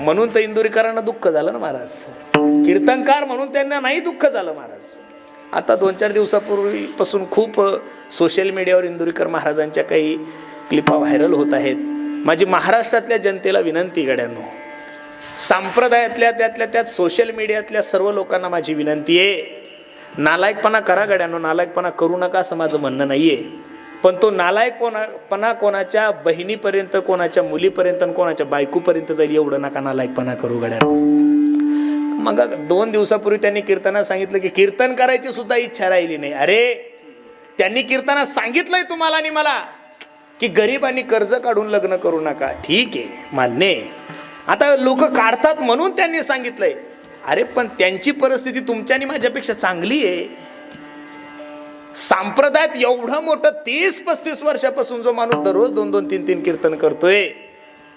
म्हणून तर इंदुरीकरांना दुःख झालं ना महाराज. कीर्तनकार म्हणून त्यांना नाही दुःख झालं महाराज. आता दोन चार दिवसापूर्वीपासून खूप सोशल मीडियावर इंदुरीकर महाराजांच्या काही क्लिपा व्हायरल होत आहेत. माझी महाराष्ट्रातल्या जनतेला विनंती गड्यांनो संप्रदायातल्या त्यातल्या त्यात सोशल मीडियातल्या सर्व लोकांना माझी विनंती आहे. नालायकपणा करा गड्यांनो नालायकपणा करू नका असं माझं म्हणणं नाही आहे पण तो नालायकपणा कोणाच्या बहिणीपर्यंत कोणाच्या मुलीपर्यंत आणि कोणाच्या बायकोपर्यंत जाईल एवढं नका नालायकपणा करू गड्या. मग दोन दिवसापूर्वी त्यांनी कीर्तनात सांगितलं की कीर्तन करायची सुद्धा इच्छा राहिली नाही. अरे त्यांनी कीर्तनात सांगितलंय तुम्हाला आणि मला की गरिबांनी कर्ज काढून लग्न करू नका. ठीक आहे मान्य आहे. आता लोक काढतात म्हणून त्यांनी सांगितलंय. अरे पण त्यांची परिस्थिती तुमच्या आणि माझ्यापेक्षा चांगली आहे. सांप्रदायात एवढं मोठं तीस पस्तीस वर्षापासून जो माणूस दररोज दोन दोन तीन तीन कीर्तन करतोय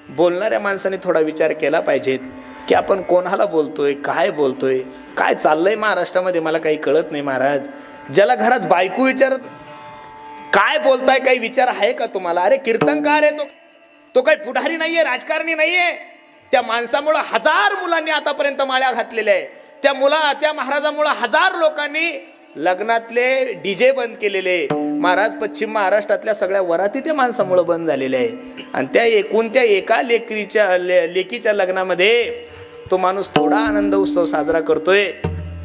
बोलणाऱ्या माणसाने थोडा विचार केला पाहिजेत की आपण कोणाला बोलतोय काय बोलतोय काय चाललंय महाराष्ट्रामध्ये मला काही कळत नाही महाराज. ज्याला घरात बायको विचारत काय बोलताय काही विचार आहे का तुम्हाला? अरे कीर्तनकार आहे तो. तो काही पुढारी नाहीये राजकारणी नाहीये. त्या माणसामुळं हजार मुलांनी आतापर्यंत माळ्या घातलेल्या आहे. त्या मुला त्या महाराजामुळं हजार लोकांनी लग्नातले डी जे बंद केलेले. महाराज पश्चिम महाराष्ट्रातल्या सगळ्या वराती ते माणसामुळं बंद झालेले आहे. आणि त्या एकूण त्या एका लेकरीच्या ले, लेकीच्या लग्नामध्ये तो माणूस थोडा आनंद उत्सव साजरा करतोय.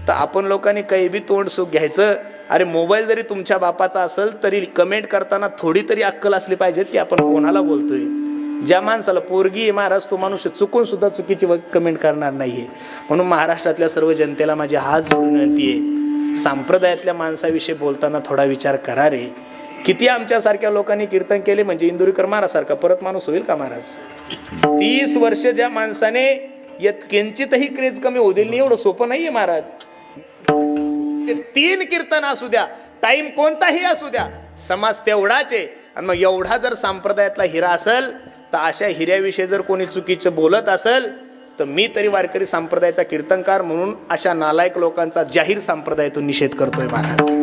तर आपण लोकांनी काही बी तोंड सुख घ्यायचं. अरे मोबाईल जरी तुमच्या बापाचा असेल तरी कमेंट करताना थोडी तरी अक्कल असली पाहिजे की आपण कोणाला बोलतोय. ज्या माणसाला पोरगी महाराज तो माणूस चुकून सुद्धा चुकीची कमेंट करणार नाहीये. म्हणून महाराष्ट्रातल्या सर्व जनतेला माझी हात जोडून विनंती आहे. संप्रदायातल्या माणसाविषयी बोलताना थोडा विचार करा रे. किती आमच्यासारख्या लोकांनी कीर्तन केले म्हणजे इंदुरीकर महाराजसारखा? परत माणूस होईल का महाराज? तीस वर्ष ज्या माणसाने यात किंचितही क्रेज कमी होऊ दिली नाही एवढं सोपं नाहीये महाराज. ते तीन कीर्तन असू द्या टाइम कोणताही असू द्या समाज तेवढाच आहे. आणि मग एवढा जर संप्रदायातला हिरा असेल तर अशा हिऱ्याविषयी जर कोणी चुकीचं बोलत असेल तर मी तरी वारकरी संप्रदायाचा कीर्तनकार म्हणून अशा नालायक लोकांचा जाहीर संप्रदायातून निषेध करतोय महाराज.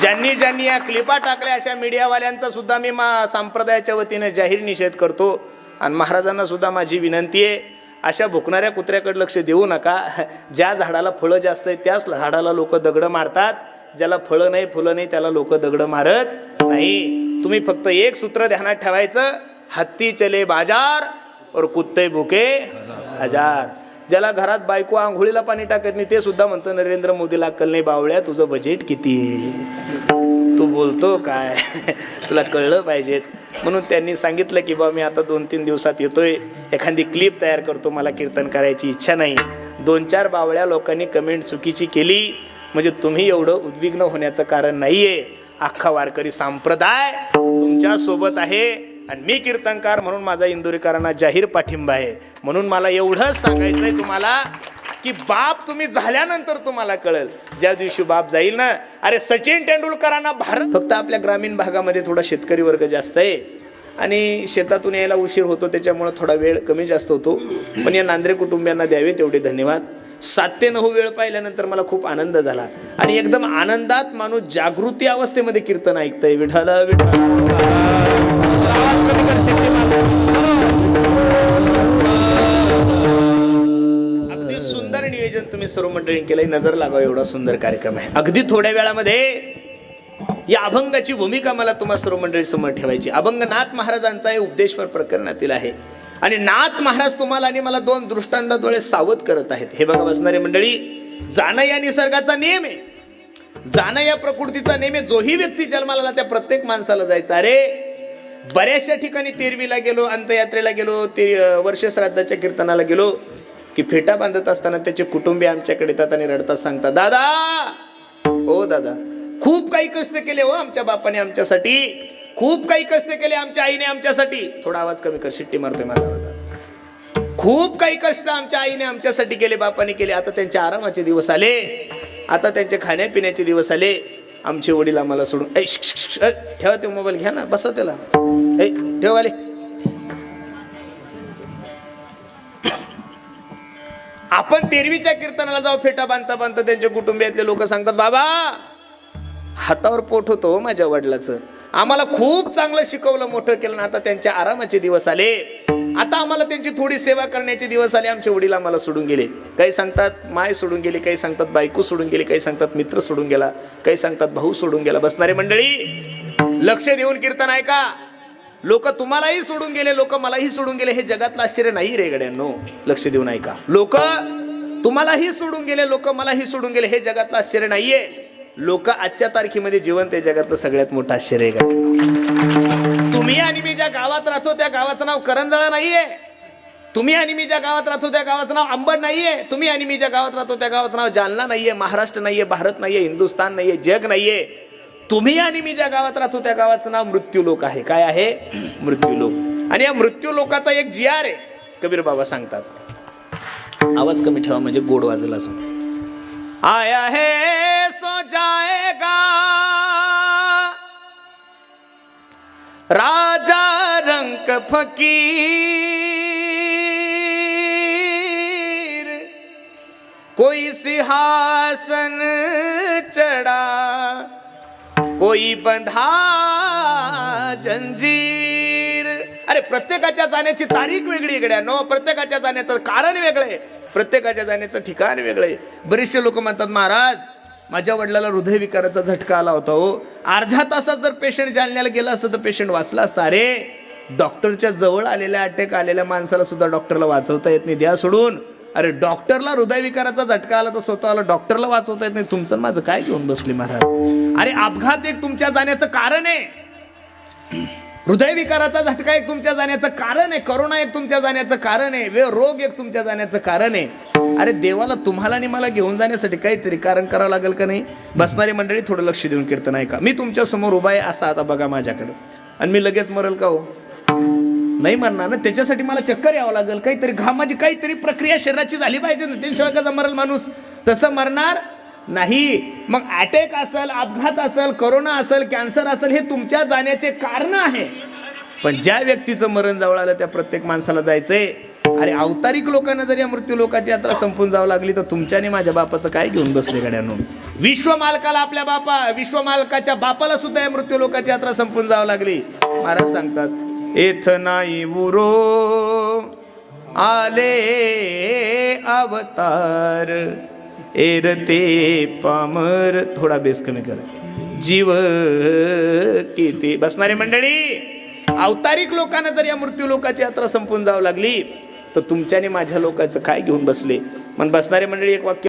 ज्यांनी ज्यांनी या क्लिपा टाकल्या अशा मीडियावाल्यांचा सुद्धा मी मा संप्रदायाच्या वतीने जाहीर निषेध करतो. आणि महाराजांना सुद्धा माझी विनंती आहे अशा भुकणाऱ्या कुत्र्याकडे लक्ष देऊ नका. ज्या झाडाला फळं जास्त आहेत त्याच झाडाला लोक दगडं मारतात. ज्याला फळं नाही फुलं नाही त्याला लोक दगडं मारत नाही. तुम्ही फक्त एक सूत्र ध्यानात ठेवायचं हत्ती चले बाजार और कुत्ते भुके हजार. ज्याला घरात बायको आंघोळीला पाणी टाकत नाही ते सुद्धा म्हणतं नरेंद्र मोदीला अक्कल नाही बावळ्या तुझं बजेट किती? तू बोलतो काय? तुला कळलं पाहिजेत. म्हणून त्यांनी सांगितलं की बा मी आता दोन तीन दिवसात येतोय. एखादी क्लिप तयार करतो मला कीर्तन करायची इच्छा नाही. दोन चार बावळ्या लोकांनी कमेंट चुकीची केली. म्हणजे तुम्ही एवढं उद्विग्न होण्याचं कारण नाहीये. अख्खा वारकरी संप्रदाय तुमच्यासोबत आहे. आणि मी कीर्तनकार म्हणून माझा इंदुरीकरांना जाहीर पाठिंबा आहे. म्हणून मला एवढंच आहे तुम्हाला की बाप तुम्ही झाल्यानंतर तुम्हाला कळेल. ज्या दिवशी बाप जाईल ना अरे सचिन तेंडुलकरांना भारत फक्त आपल्या ग्रामीण भागामध्ये थोडा शेतकरी वर्ग जास्त आहे. आणि शेतातून यायला उशीर होतो त्याच्यामुळं थोडा वेळ कमी जास्त होतो. पण या नांद्रे कुटुंबियांना द्यावे तेवढे धन्यवाद. सात ते नऊ वेळ पाहिल्यानंतर मला खूप आनंद झाला. आणि एकदम आनंदात माणूस जागृती अवस्थेमध्ये कीर्तन ऐकतंय. विठाला विठाला कमी कर अगदी सुंदर नियोजन तुम्ही सर्व मंडळी केलंय. नजर लागावं एवढा सुंदर कार्यक्रम आहे. अगदी थोड्या वेळामध्ये या अभंगाची भूमिका मला तुम्हा सर्व मंडळी समोर ठेवायची. अभंग नाथ महाराजांचा हे उपदेशवर प्रकरणातील आहे. आणि नाथ महाराज तुम्हाला आणि मला दोन दृष्टांताद्वारे सावध करत आहेत. हे बघा बसणारे मंडळी जाणं या निसर्गाचा नियम आहे. जाणं या प्रकृतीचा नियम आहे. जोही व्यक्ती जन्माला त्या प्रत्येक माणसाला जायचं. अरे बऱ्याचशा ठिकाणी तेरवीला गेलो अंत्ययात्रेला गेलो ते वर्ष श्राद्धाच्या कीर्तनाला गेलो की फेटा बांधत असताना त्याचे कुटुंबीय आमच्याकडे येतात आणि रडतात सांगतात दादा! ओ दादा. खूप काही कष्ट केले हो आमच्या बापाने आमच्यासाठी. खूप काही कष्ट केले आमच्या आईने आमच्यासाठी. थोडा आवाज कमी कर शिट्टी मारतोय माझा आवाज. खूप काही कष्ट आमच्या आईने आमच्यासाठी केले बापाने केले. आता त्यांचे आरामाचे दिवस आले. आता त्यांचे खाण्यापिण्याचे दिवस आले. आमचे वडील आम्हाला सोडून ऐ, ठेवा ते मोबाईल घ्या ना बसा त्याला. ऐ ठेव आले आपण तेरवीच्या कीर्तनाला जाऊ फेटा बांधता बांधता त्यांच्या कुटुंबियातले लोक सांगतात बाबा हातावर पोट होतो हो माझ्या वडिलाचं. आम्हाला खूप चांगलं शिकवलं मोठं केलं ना आता त्यांच्या आरामाचे दिवस आले. आता आम्हाला त्यांची थोडी सेवा करण्याचे दिवस आले आमचे वडील आम्हाला सोडून गेले. काही सांगतात माय सोडून गेली काही सांगतात बायको सोडून गेली काही सांगतात मित्र सोडून गेला काही सांगतात भाऊ सोडून गेला. बसणारे मंडळी लक्ष देऊन कीर्तन ऐका. लोक तुम्हालाही सोडून गेले लोक मलाही सोडून गेले हे जगातलं आश्चर्य नाही रे गड्यांनो. लक्ष देऊन ऐका. लोक तुम्हालाही सोडून गेले लोक मलाही सोडून गेले हे जगातलं आश्चर्य नाहीये. लोक आजच्या तारखेमध्ये जिवंत हे जगातलं सगळ्यात मोठं आश्चर्य आहे तुम्ही आणि मी ज्या गावात राहतो त्या गावाचं नाव करंजळा नाहीये. तुम्ही आणि मी ज्या गावात राहतो त्या गावाचं नाव अंबड नाहीये. तुम्ही आणि मी ज्या गावात राहतो त्या गावाचं नाव जालना नाहीये महाराष्ट्र नाहीये भारत नाहीये हिंदुस्थान नाहीये जग नाहीये. तुम्ही आणि मी ज्या गावात राहतो त्या गावाचं नाव मृत्यूलोक आहे. काय आहे? मृत्यूलोक आणि या मृत्यूलोकाचा एक जी आर आहे कबीर बाबा सांगतात. आवाज कमी ठेवा म्हणजे गोड वाजला अजून. आया हे सो जाय फकीर। कोई सिंहासन चढ़ा कोई बंधा जंजीर। अरे प्रत्येकाच्या जाण्याची तारीख वेगळी इकडे नो प्रत्येकाच्या जाण्याचं कारण वेगळं आहे. प्रत्येकाच्या जाण्याचं ठिकाण वेगळं आहे. बरेचसे लोक म्हणतात महाराज माझ्या वडिलाला हृदयविकाराचा झटका आला होता हो. अर्ध्या तासात जर पेशंट जालन्याला गेला असतं तर पेशंट वाचला असता. अरे डॉक्टरच्या जवळ आलेल्या अटॅक आलेल्या माणसाला सुद्धा डॉक्टरला वाचवता येत नाही. द्या सोडून. अरे डॉक्टरला हृदयविकाराचा झटका आला तर स्वतःला डॉक्टरला वाचवता येत नाही. तुमचं माझं काय घेऊन बसली महाराज? अरे अपघात एक तुमच्या जाण्याचं कारण आहे. हृदयविकाराचा झटका एक तुमच्या जाण्याचं कारण आहे. करोना एक तुमच्या जाण्याचं कारण आहे. वे रोग एक तुमच्या जाण्याचं कारण आहे. अरे देवाला तुम्हाला आणि मला घेऊन जाण्यासाठी काहीतरी कारण करावं लागेल का नाही? बसणारी मंडळी थोडं लक्ष देऊन कीर्तन ऐका. मी तुमच्यासमोर उभा आहे असा आता बघा माझ्याकडे. आणि मी लगेच मरल का हो? नाही मरणार ना? त्याच्यासाठी मला चक्कर यावं लागेल. काहीतरी घामाची काहीतरी प्रक्रिया शरीराची झाली पाहिजे ना. त्याशिवाय कसा मरल माणूस? तसं मरणार नाही. मग अटॅक असेल अपघात असेल करोना असेल कॅन्सर असेल हे तुमच्या जाण्याचे कारण आहे. पण ज्या व्यक्तीचं मरण जवळ आलं त्या प्रत्येक माणसाला जायचंय. अरे अवतारिक लोकांना जर या मृत्यू लोकाची यात्रा संपून जावं लागली तर तुमच्याने माझ्या बापाचं काय घेऊन बसले गड्यानो? विश्व मालकाला आपल्या बापा विश्व मालकाच्या बापाला सुद्धा या मृत्यू लोकाची यात्रा संपून जावं लागली. महाराज सांगतात येथ नाही उरो. आले अवतार. एरते पामर. थोडा बेस कमी कर. जीव किती बसणारी मंडळी अवतारिक लोकांना जर या मृत्यू लोकाची यात्रा संपून जावं लागली तर तुमच्याने माझ्या लोकांचं काय घेऊन बसले? मग बसणारे मंडळी एक वाक्य